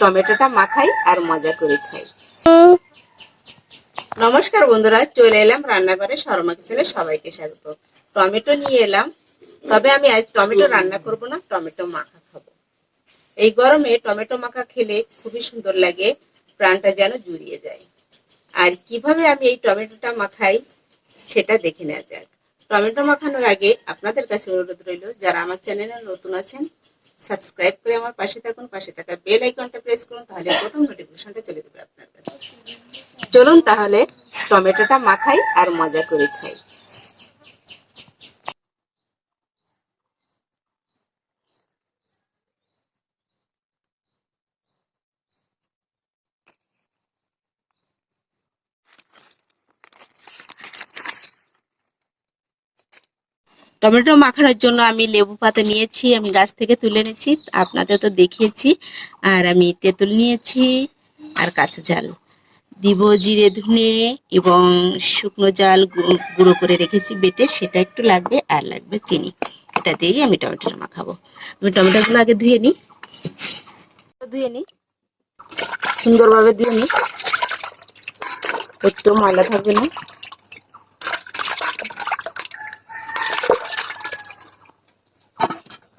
টমেটোটা মাখাই আর মজা করে খাই। নমস্কার বন্ধুরা, চলে এলাম রান্নাঘরে শর্মা কিচেনে সবাইকে স্বাগত। টমেটো নিয়ে এলাম, তবে আমি আজ টমেটো রান্না করব না, টমেটো মাখা খাব। এই গরমে টমেটো মাখা খেলে খুবই সুন্দর লাগে, প্রাণটা যেন জুড়িয়ে যায়। আর কীভাবে আমি এই টমেটোটা মাখাই, সেটা দেখে নেওয়া যাক। টমেটো মাখানোর আগে আপনাদের কাছে অনুরোধ রইল, যারা আমার চ্যানেলে নতুন আছেন সাবস্ক্রাইব করে আমার পাশে থাকুন, পাশে থাকা বেল আইকনটা প্রেস করুন, তাহলে প্রথম নোটিফিকেশনটা চলে যাবে আপনার কাছে। চলুন তাহলে টমেটোটা মাখাই আর মজা করে খাই। টমেটো মাখানোর জন্য আমি লেবু পাতা নিয়েছি, আমি গাছ থেকে তুলে এনেছি, আপনাদের তো দেখিয়েছি। আর আমি তেঁতুল নিয়েছি আর কাঁচা জাল দিব জিরে ধুনে এবং শুকনো জাল গুঁড়ো করে রেখেছি বেটে, সেটা একটু লাগবে আর লাগবে চিনি। এটা দিয়েই আমি টমেটোটা মাখাবো। আমি টমেটোগুলো আগে ধুয়ে নিই। ধুয়ে নিই। সুন্দরভাবে ধুয়ে নিই। একটু ময়লা থাকবে না।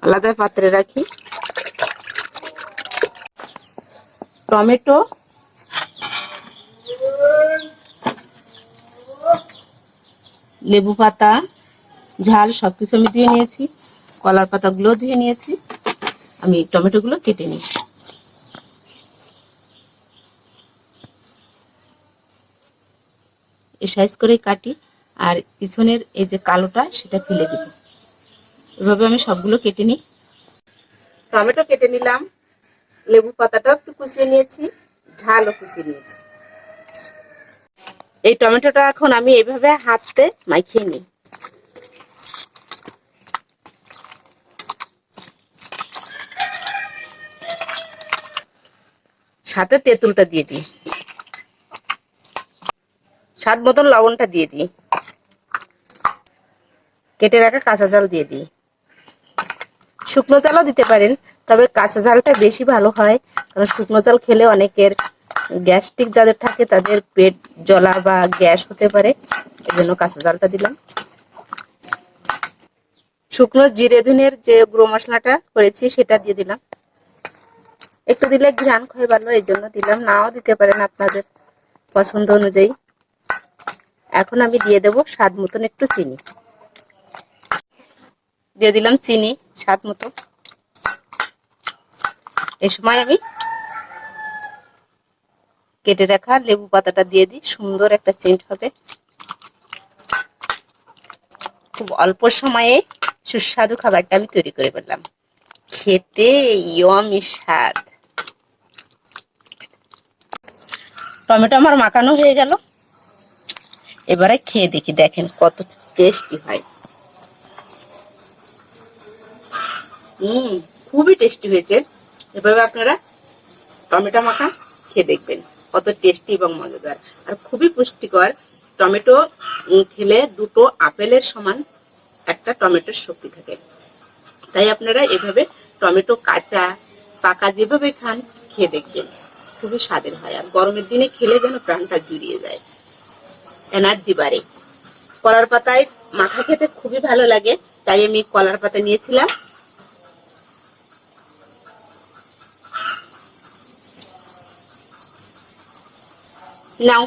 আলাদা পাত্রে রাখি। টমেটো। লেবু পাতা, ঝাল সব কিছু আমি ধুয়ে নিয়েছি। কলার পাতাগুলো ধুয়ে নিয়েছি। আমি টমেটোগুলো কেটে নিই এই সাইজ করে কাটি। আর পিছনের এই যে কালোটা, সেটা ফেলে দিব। এভাবে আমি সবগুলো কেটে নিই। টমেটো কেটে নিলাম, লেবু পাতাটাও একটু কুচিয়ে নিয়েছি, ঝালও কুচিয়ে নিয়েছি। এই টমেটোটা এখন আমি এভাবে হাতে মাখিয়ে নিই। সাথে তেঁতুলটা দিয়ে দিই। স্বাদ মতন লবণটা দিয়ে দিই। কেটে রাখা কাঁচা জাল দিয়ে দিই। শুকনো চালও দিতে পারেন, তবে কাঁচা জালটা বেশি ভালো হয়, কারণ শুকনো চাল খেলে অনেকের গ্যাস্ট্রিক যাদের থাকে তাদের পেট জ্বলা বা গ্যাস হতে পারে এই জন্য কাঁচা জালটা দিলাম। শুকনো জিরে ধুনের যে গুঁড়ো মশলাটা করেছি সেটা দিয়ে দিলাম। একটু দিলে ঘ্রাণ খয় ভালো, এই জন্য দিলাম। নাও দিতে পারেন আপনাদের পছন্দ অনুযায়ী। এখন আমি দিয়ে দেব স্বাদ মতন একটু চিনি। দিয়ে দিলাম চিনি, স্বাদ মতো। এই সময় আমি কেটে রাখা লেবু পাতাটা দিয়ে দিই, সুন্দর একটা চেন্ট হবে। খুব অল্প সময়ে সুস্বাদু খাবারটা আমি তৈরি করে ফেললাম। খেতে ইয়মি স্বাদ। টমেটো আমার মাখানো হয়ে গেল। এবারে খেয়ে দেখি, দেখেন কত টেস্টি হয়। হুম খুবই টেস্টি হয়েছে। এভাবে আপনারা টমেটো মাখা খেয়ে দেখবেন। কত টেস্টি এবং মজাদার। আর খুবই পুষ্টিকর টমেটো খেলে দুটো আপেলের সমান একটা টমেটোর শক্তি থাকে। তাই আপনারা এভাবে টমেটো কাঁচা, পাকা যেভাবে খান, খেয়ে দেখবেন। খুবই স্বাদের হয়। আর গরমের দিনে খেলে যেন প্রাণটা জুড়িয়ে যায়। এনার্জি বাড়ে। কলার পাতায় মাখা খেতে খুবই ভালো লাগে। তাই আমি কলার পাতা নিয়েছিলাম। নাও